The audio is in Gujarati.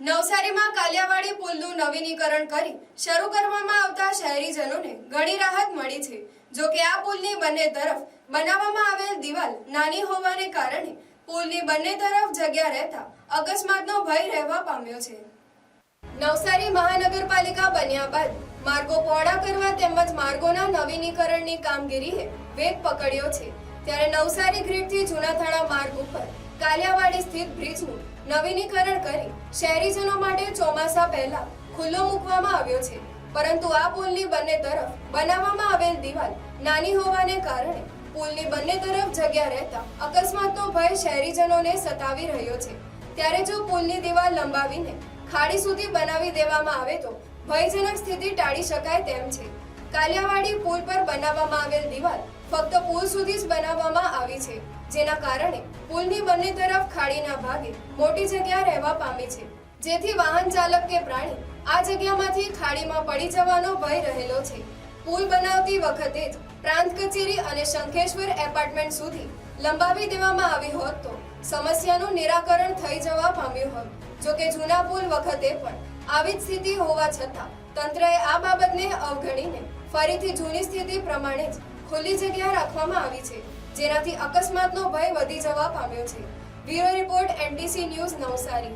નવસારીમાં કાલિયાવાડી પુલનું નવીનીકરણ કરી શરૂ કરવામાં આવતા શહેરીજનોને ઘણી રાહત મળી છે. જો કે આ પુલની બંને તરફ બનાવવામાં આવેલ દિવાલ નાની હોવાને કારણે પુલની બંને તરફ જગ્યા રહેતા અકસ્માતનો ભય રહેવા પામ્યો છે. નવસારી મહાનગરપાલિકા બન્યા બાદ માર્ગો પહોળા કરવા તેમજ માર્ગોના નવીનીકરણની કામગીરીએ વેગ પકડ્યો છે. ત્યારે નવસારી ગ્રીડથી જૂનાથાણા માર્ગ ઉપર કાલિયાવાડી સ્થિત બ્રિજનું નવીનીકરણ કરી શહેરીજનો માટે ચોમાસા પહેલા ખુલ્લો મૂકવામાં આવ્યો છે. પરંતુ આ પુલની બંને તરફ બનાવવામાં આવેલ દિવાલ નાની હોવાને કારણે પુલની બંને તરફ જગ્યા રહેતા અકસ્માતનો ભય શહેરીજનોને સતાવી રહ્યો છે. ત્યારે જો પુલની દિવાલ લંબાવીને ખાડી સુધી બનાવી દેવામાં આવે તો ભયજનક સ્થિતિ ટાળી શકાય તેમ છે. કાલિયાવાડી પુલ પર બનાવવામાં આવેલ દિવાલ ફક્ત પુલ સુધી જ બનાવવામાં આવી છે, જેના કારણે પુલની બંને તરફ ખાડીના ભાગે મોટી જગ્યા રહેવા પામી છે. જેથી વાહન ચાલક કે પ્રાણી આ જગ્યામાંથી ખાડીમાં પડી જવાનો ભય રહેલો છે. પુલ બનાવતી વખતે જ પ્રાંત કચેરી અને શંખેશ્વર એપાર્ટમેન્ટ સુધી લંબાવી દેવામાં આવી હોત તો સમસ્યાનું નિરાકરણ થઈ જવા પામ્યું હોત. જોકે જૂના પુલ વખતે પણ આવી જ સ્થિતિ હોવા છતાં તંત્રએ આ બાબતને અવગણીને ફરીથી જૂની સ્થિતિ પ્રમાણે જ ખુલ્લી જગ્યા રાખવામાં આવી છે, જેનાથી અકસ્માતનો ભય વધી જવા પામ્યો છે. Bureau report NTC news Navsari.